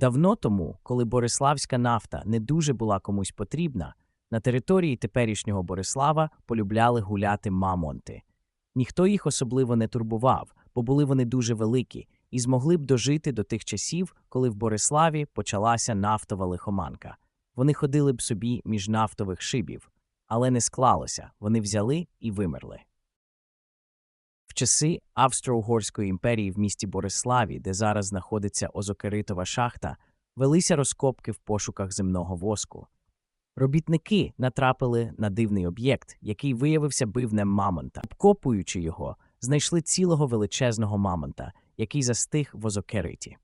Давно тому, коли Бориславська нафта не дуже була комусь потрібна, на території теперішнього Борислава полюбляли гуляти мамонти. Ніхто їх особливо не турбував, бо були вони дуже великі і змогли б дожити до тих часів, коли в Бориславі почалася нафтова лихоманка. Вони ходили б собі між нафтових шибів, але не склалося, вони взяли і вимерли. В часи Австро-Угорської імперії в місті Бориславі, де зараз знаходиться озокеритова шахта, велися розкопки в пошуках земного воску. Робітники натрапили на дивний об'єкт, який виявився бивнем мамонта. Обкопуючи його, знайшли цілого величезного мамонта, який застиг в озокериті.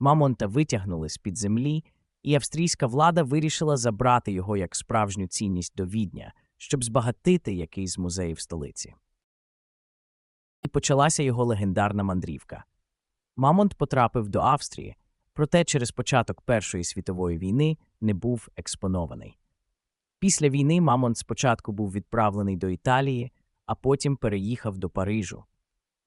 Мамонта витягнули з-під землі, і австрійська влада вирішила забрати його як справжню цінність до Відня, щоб збагатити якийсь з музеїв столиці. Почалася його легендарна мандрівка. Мамонт потрапив до Австрії, проте через початок Першої світової війни не був експонований. Після війни Мамонт спочатку був відправлений до Італії, а потім переїхав до Парижу.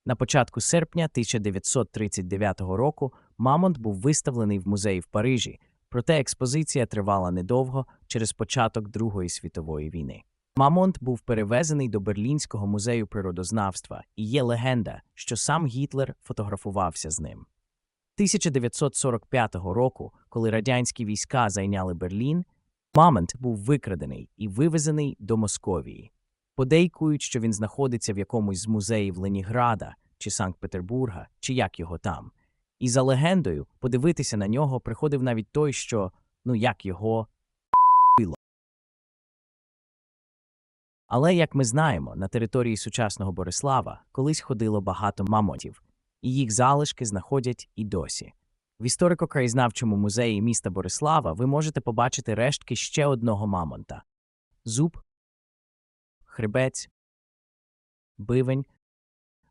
На початку серпня 1939 року Мамонт був виставлений в музеї в Парижі, проте експозиція тривала недовго через початок Другої світової війни. Мамонт був перевезений до Берлінського музею природознавства, і є легенда, що сам Гітлер фотографувався з ним. 1945 року, коли радянські війська зайняли Берлін, Мамонт був викрадений і вивезений до Московії. Подейкують, що він знаходиться в якомусь з музеїв Леніграда чи Санкт-Петербурга, чи як його там. І за легендою, подивитися на нього приходив навіть той, що, ну як його, Але, як ми знаємо, на території сучасного Борислава колись ходило багато мамонтів, і їх залишки знаходять і досі. В історико-краєзнавчому музеї міста Борислава ви можете побачити рештки ще одного мамонта: зуб, хребець, бивень,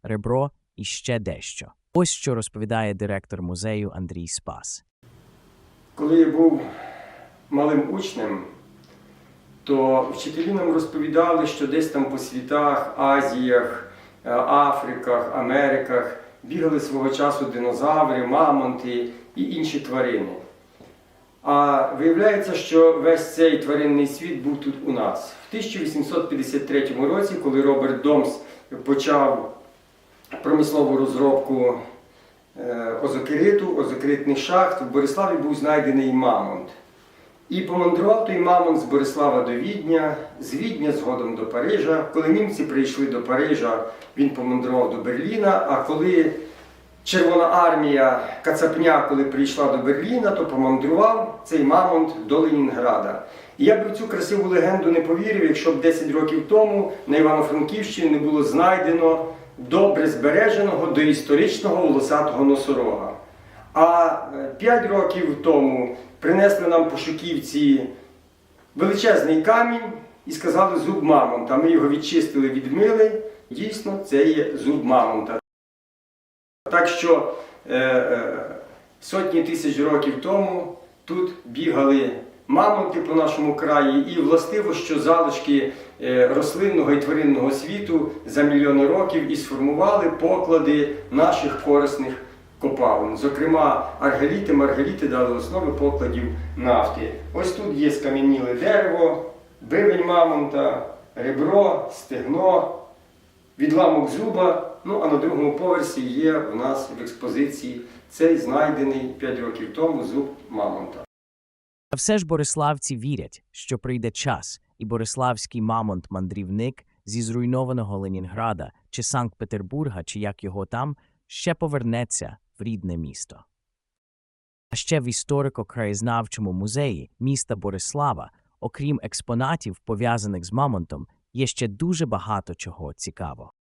ребро і ще дещо. Ось що розповідає директор музею Андрій Спас. Коли я був малим учнем, то вчителі нам розповідали, що десь там по світах, Азіях, е, Африках, Америках бігали свого часу динозаври, мамонти і інші тварини. А виявляється, що весь цей тваринний світ був тут у нас. В 1853 році, коли Роберт Домс почав промислову розробку е, озокериту, озокеритних шахт, в Бориславі був знайдений мамонт. І помандрував той мамонт з Борислава до Відня, з Відня згодом до Парижа. Коли німці прийшли до Парижа, він помандрував до Берліна. А коли Червона армія Кацапня, коли прийшла до Берліна, то помандрував цей мамонт до Ленінграда. І я б в цю красиву легенду не повірив, якщо б 10 років тому на Івано-Франківщині не було знайдено добре збереженого доісторичного волосатого носорога. А 5 років тому принесли нам пошуківці величезний камінь і сказали зуб мамонта. Ми його відчистили, відмили. Дійсно, це є зуб мамонта. Так що е, е, сотні тисяч років тому тут бігали мамонти по нашому краї, і властиво, що залишки е, рослинного і тваринного світу за мільйони років і сформували поклади наших корисних копалин. Зокрема, аргеліти, маргаліти дали основи покладів нафти. Ось тут є скам'яніле дерево, бивень мамонта, ребро, стегно, відламок зуба. Ну а на другому поверсі є у нас в експозиції цей знайдений 5 років тому зуб мамонта. Та все ж бориславці вірять, що прийде час, і бориславський мамонт-мандрівник зі зруйнованого Ленінграда чи Санкт-Петербурга, чи як його там, ще повернеться рідне місто. А ще в історико-краєзнавчому музеї міста Борислава, окрім експонатів, пов'язаних з мамонтом, є ще дуже багато чого цікавого.